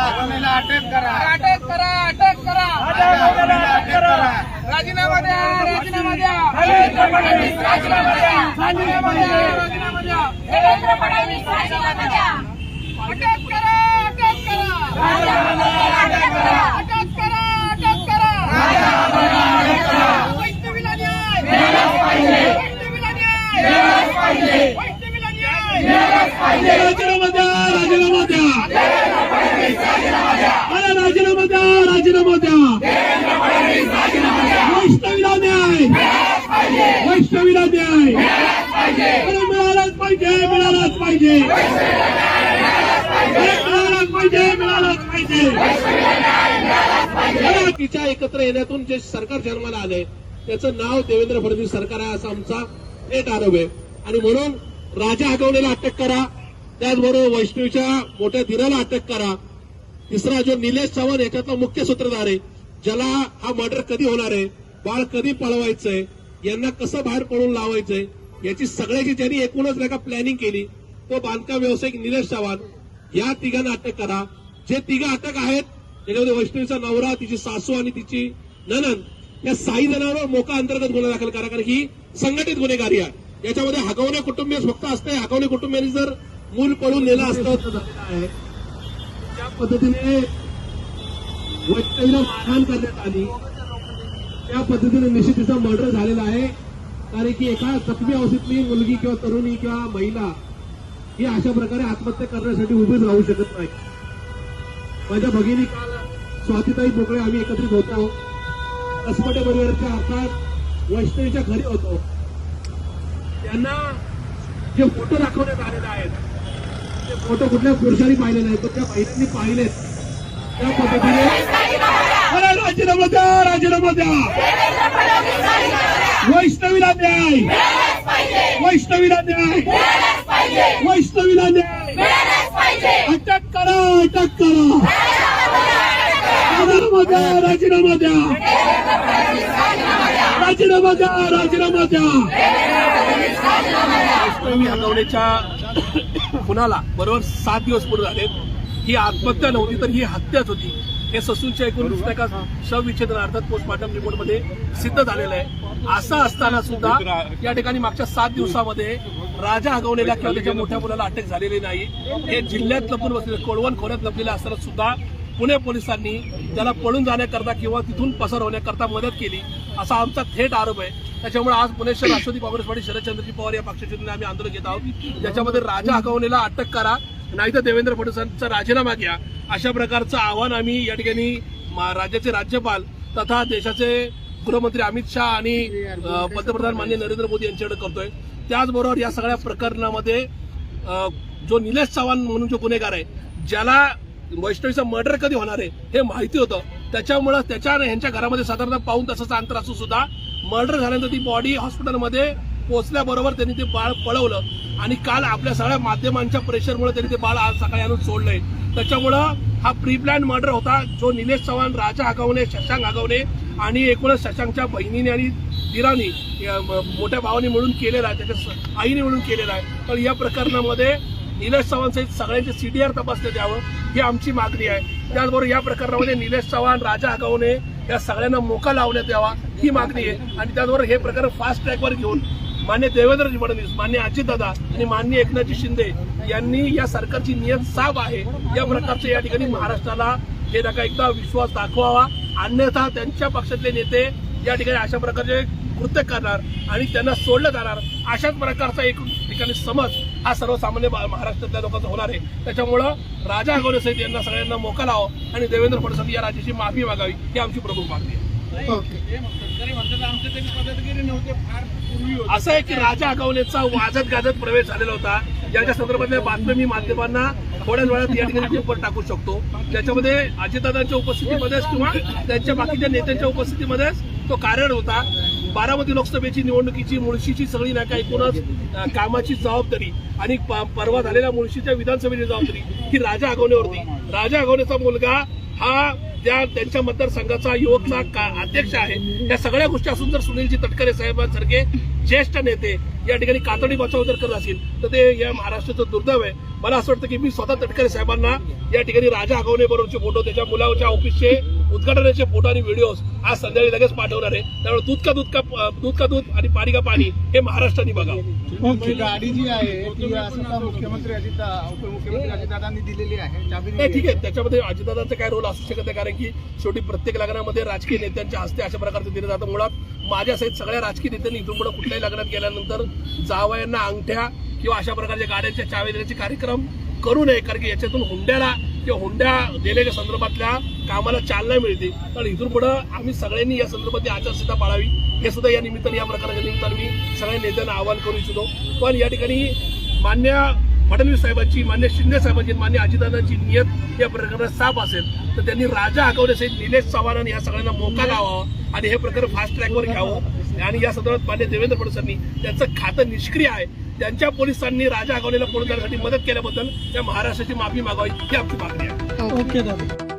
आगवणीला अटक करा. अटक करा अटक करा. अटक राजीनामा द्या राजीनामा द्या. राजीनामा द्या. राजीनामा द्या. राजीनामा द्या देवेंद्र फडणवीस राजीनामा द्या. अटक करा अटक करा. अटक करा. अटक करा अटक करा. वैष्णवीला न्याय. वैष्णवीला न्याय. वैष्णवीला न्याय. राजीनामा द्या राजीनामा द्या. मला राजीनामा द्या राजीनामा द्या. वैष्णवीला न्याय. वैष्णवीला न्याय. अरे मिळालाच पाहिजे मिळालाच पाहिजे. मिळालाच पाहिजे मिळालाच पाहिजे. तिच्या एकत्र येण्यातून जे सरकार जन्माला आले त्याचं नाव देवेंद्र फडणवीस सरकार आहे असा आमचा थेट आरोप आहे. आणि म्हणून राजा हगवणेला अटक करा. त्याचबरोबर वैष्णवीच्या मोठ्या धीराला अटक करा. तिसरा जो निलेश चव्हाण याच्यातला मुख्य सूत्रधार आहे. ज्याला हा मर्डर कधी होणार आहे बाळ कधी पळवायचंय यांना कसं बाहेर पळून लावायचंय याची सगळ्याची ज्यांनी एकूणच नाही का प्लॅनिंग केली तो बांधकाम व्यावसायिक निलेश चव्हाण. या तिघांना अटक करा. जे तिघं अटक आहेत त्याच्यामध्ये वैष्णवीचा नवरा तिची सासू आणि तिची ननन या साई जणांवर मोका अंतर्गत गुन्हा दाखल करा कारण ही संघटित गुन्हेगारी आहे. याच्यामध्ये हगवणे कुटुंबीय फक्त असते हगवणे कुटुंबियांनी जर मूल पळून नेलं असतं तर झालेलं आहे ज्या पद्धतीने वैतईला मारहाण करण्यात आली. त्या पद्धतीने निश्चित तिचा मर्डर झालेला आहे. कारण की एका जखमी अवस्थेतली मुलगी किंवा तरुणी किंवा महिला ही अशा प्रकारे आत्महत्या करण्यासाठी उभीच राहू शकत नाही. माझ्या भगिनी काल स्वातीताई मोकळे आम्ही एकत्रित होतो. कसपटे परिवाराच्या अर्थात वैष्णवीच्या घरी होतो. त्यांना जे फोटो दाखवण्यात आलेले आहेत फोटो कुठल्या पुरुषांनी पाहिले नाही पण त्या महिलांनी पाहिलेत त्या पद्धतीने राजीनामा द्या राजीनामा द्या. वैष्णवीला न्याय. वैष्णवीला न्याय. वैष्णवीला न्याय. अटक करा अटक करा. राजीनामा द्या राजीनामा द्या. राजीनामा द्या राजीनामा द्या. वैष्णवी हगवण्याच्या खुनाला बरोबर सात दिवस पूर्ण झाले ही आत्महत्या नव्हती तर ही हत्याच होती. हे ससूनच्या एकूण पुस्तका शवविच्छेदनार्थात पोस्टमॉर्टम रिपोर्टमध्ये सिद्ध झालेलं आहे. असं असताना सुद्धा या ठिकाणी मागच्या सात दिवसामध्ये राजा हगवलेला किंवा त्याच्या मोठ्या मुलाला अटक झालेली नाही. हे जिल्ह्यात लपून बसलेले कोळवण खोऱ्यात लपलेले असताना सुद्धा पुणे पोलिसांनी त्याला पळून जाण्याकरता किंवा तिथून पसार होण्याकरता मदत केली. असा आमचा थेट आरोप आहे. त्याच्यामुळे आज पुणे शहर राष्ट्रवादी काँग्रेस पार्टी शरदचंद्रजी पवार या पक्षाच्या आम्ही आंदोलन घेत आहोत. ज्याच्यामध्ये राजा हगवणेला अटक करा नाहीतर देवेंद्र फडणवीसांचा राजीनामा घ्या. अशा प्रकारचं आव्हान आम्ही या ठिकाणी मा- राज्याचे राज्यपाल तथा देशाचे गृहमंत्री अमित शहा आणि पंतप्रधान माननीय नरेंद्र मोदी यांच्याकडे करतोय. त्याचबरोबर या सगळ्या प्रकरणामध्ये जो निलेश चव्हाण म्हणून जो गुन्हेगार आहे ज्याला वैष्णवीचा मर्डर कधी होणार आहे हे माहिती होतं. त्याच्यामुळं त्याच्या यांच्या ह्यांच्या घरामध्ये साधारणतः पाऊन तासाचं अंतर असून सुद्धा मर्डर झाल्यानंतर ती बॉडी हॉस्पिटलमध्ये पोहोचल्याबरोबर त्यांनी ते बाळ पळवलं. आणि काल आपल्या सगळ्या माध्यमांच्या प्रेशरमुळे त्यांनी ते बाळ आज सकाळी आणून सोडलंय. त्याच्यामुळं हा प्री प्लॅन मर्डर होता जो निलेश चव्हाण राजा आगावणे शशांक आगावणे आणि एकूणच शशांकच्या बहिणीने आणि दिरानी मोठ्या भावाने मिळून केलेला आहे त्याच्या स- आईने मिळून केलेला आहे. तर या प्रकरणामध्ये निलेश चव्हाण सहित सगळ्यांचे सीडीआर तपासले द्यावं ही आमची मागणी आहे. त्याचबरोबर या प्रकरणामध्ये निलेश चव्हाण राजा आगवणे या सगळ्यांना मोका लावण्यात यावा ही मागणी आहे. आणि त्याचबरोबर हे प्रकरण फास्ट ट्रॅकवर घेऊन मान्य देवेंद्र फडणवीस मान्य अजितदादा आणि मान्य एकनाथजी शिंदे यांनी या सरकारची नियत साफ आहे. या प्रकारचे या ठिकाणी महाराष्ट्राला हे नका एकदा विश्वास दाखवावा. अन्यथा त्यांच्या पक्षातले नेते या ठिकाणी अशा प्रकारचे कृत्य करणार आणि त्यांना सोडलं जाणार. अशाच प्रकारचा एक ठिकाणी समज हा सर्वसामान्य महाराष्ट्रातल्या लोकांचा होणार आहे. त्याच्यामुळं राजा सहित यांना सगळ्यांना मोका लावावं आणि देवेंद्र फडणवीस या राज्याची माफी मागावी ही आमची प्रमुख मागणी आहे. असं आहे की राजा आगवणेचा वाजत गाजत प्रवेश झालेला होता. ज्याच्या संदर्भातल्या बातम्या मी माध्यमांना थोड्याच वेळात या ठिकाणी पेपर टाकू शकतो. त्याच्यामध्ये अजितदादांच्या उपस्थितीमध्येच किंवा त्यांच्या बाकीच्या नेत्यांच्या उपस्थितीमध्येच तो कार्यरत होता. बारामती लोकसभेची निवडणुकीची मुळशीची सगळी नाका एकूणच कामाची जबाबदारी आणि प- परवा झालेल्या मुळशीच्या विधानसभेची जबाबदारी ही राजा आगवणेवरती. राजा आगवणेचा मुलगा हा त्या त्यांच्या मतदारसंघाचा युवकचा का- अध्यक्ष आहे या सगळ्या गोष्टी असून जर सुनीलजी तटकरे साहेबांसारखे ज्येष्ठ नेते या ठिकाणी कातडी बचाव जर करत असतील तर ते या महाराष्ट्राचं दुर्दैव आहे. मला असं वाटतं की मी स्वतः तटकरे साहेबांना या ठिकाणी राजा आगवणे बरोबरचे फोटो त्याच्या मुलाच्या ऑफिसचे उद्घाटनाचे फोटो आणि व्हिडिओज आज संध्याकाळी लगेच पाठवणार आहे. त्यामुळे दूध का दूध का दूध का दूध आणि पाणी का पाणी हे महाराष्ट्राने बघावं. गाडी जी आहे मुख्यमंत्री अजित उपमुख्यमंत्री अजितदादांनी दिलेली आहे. ठीक आहे. त्याच्यामध्ये अजितदादांचा काय रोल असू शकत नाही कारण की शेवटी प्रत्येक लग्नामध्ये राजकीय नेत्यांच्या हस्ते अशा प्रकारचं दिलं जातं. मुळात माझ्या सहित सगळ्या राजकीय नेत्यांनी इथून पुढे कुठल्याही लग्नात गेल्यानंतर जावयांना अंगठ्या किंवा अशा प्रकारच्या गाड्यांच्या चावे देण्याचे कार्यक्रम करू नये कारण की याच्यातून हुंड्याला किंवा हुंड्या देण्याच्या संदर्भातल्या कामाला चालना मिळते. तर इथून पुढे आम्ही सगळ्यांनी या संदर्भातली आचारसंहिता पाळावी. हे सुद्धा या निमित्ताने या प्रकाराच्या निमित्ताने मी सगळ्या नेत्यांना आवाहन करू इच्छितो. पण या ठिकाणी मान्य फडणवीस साहेबांची मान्य शिंदे साहेबांची मान्य अजितदादांची नियत या प्रकरणात साफ असेल तर त्यांनी राजा आठवड्यासहित निलेश चव्हाण या सगळ्यांना मोका लावावा आणि हे प्रकरण फास्ट ट्रॅकवर घ्यावं. आणि या संदर्भात मान्य देवेंद्र फडणवीसांनी त्यांचं खातं निष्क्रिय आहे. त्यांच्या पोलिसांनी राजा आगवलेला पळून जाण्यासाठी मदत केल्याबद्दल त्या महाराष्ट्राची माफी मागावी ही आमची मागणी आहे. ओके दादा.